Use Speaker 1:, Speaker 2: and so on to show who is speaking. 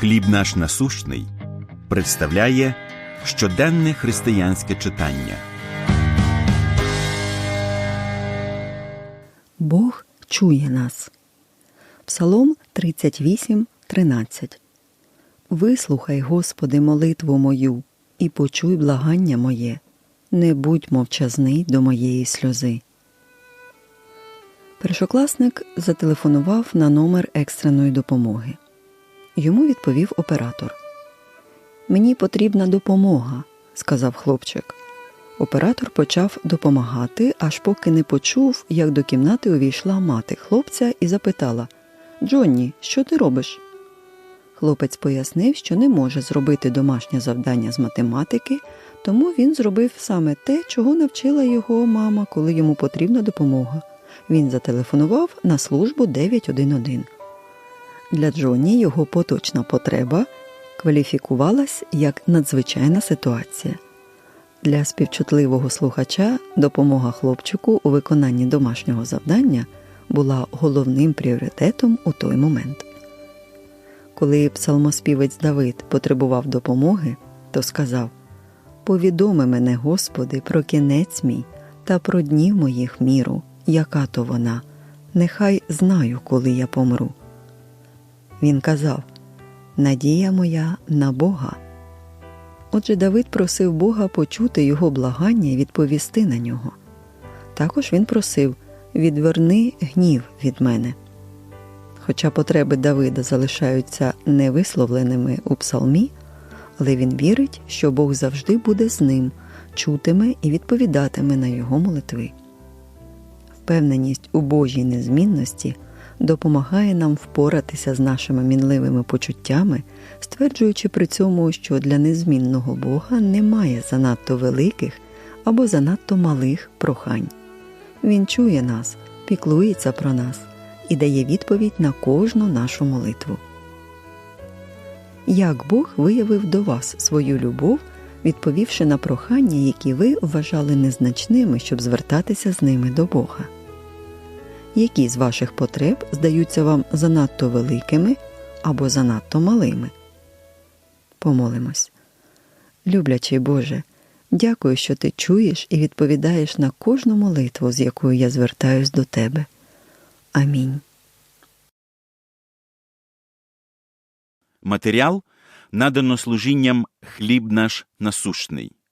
Speaker 1: Хліб наш насущний представляє щоденне християнське читання.
Speaker 2: Бог чує нас. Псалом 38, 13. Вислухай, Господи, молитву мою і почуй благання моє. Не будь мовчазний до моєї сльози. Першокласник зателефонував на номер екстреної допомоги. Йому відповів оператор. Мені потрібна допомога, сказав хлопчик. Оператор почав допомагати, аж поки не почув, як до кімнати увійшла мати хлопця і запитала Джонні, що ти робиш? Хлопець пояснив, що не може зробити домашнє завдання з математики, тому він зробив саме те, чого навчила його мама, коли йому потрібна допомога. Він зателефонував на службу 911. Для Джонні його поточна потреба кваліфікувалась як надзвичайна ситуація. Для співчутливого слухача допомога хлопчику у виконанні домашнього завдання була головним пріоритетом у той момент. Коли псалмоспівець Давид потребував допомоги, то сказав Повідоми мене, Господи, про кінець мій та про днів моїх міру, яка то вона, нехай знаю, коли я помру. Він казав Надія моя на Бога. Отже, Давид просив Бога почути його благання і відповісти на нього. Також він просив відверни гнів від мене. Хоча потреби Давида залишаються невисловленими у псалмі, але він вірить, що Бог завжди буде з ним, чутиме і відповідатиме на його молитви. Впевненість у Божій незмінності допомагає нам впоратися з нашими мінливими почуттями, стверджуючи при цьому, що для незмінного Бога немає занадто великих або занадто малих прохань. Він чує нас, піклується про нас і дає відповідь на кожну нашу молитву. Як Бог виявив до вас свою любов, відповівши на прохання, які ви вважали незначними, щоб звертатися з ними до Бога? Які з ваших потреб здаються вам занадто великими або занадто малими? Помолимось. Люблячий Боже, дякую, що ти чуєш і відповідаєш на кожну молитву, з якою я звертаюсь до Тебе. Амінь.
Speaker 1: Матеріал надано служінням Хліб наш насущний.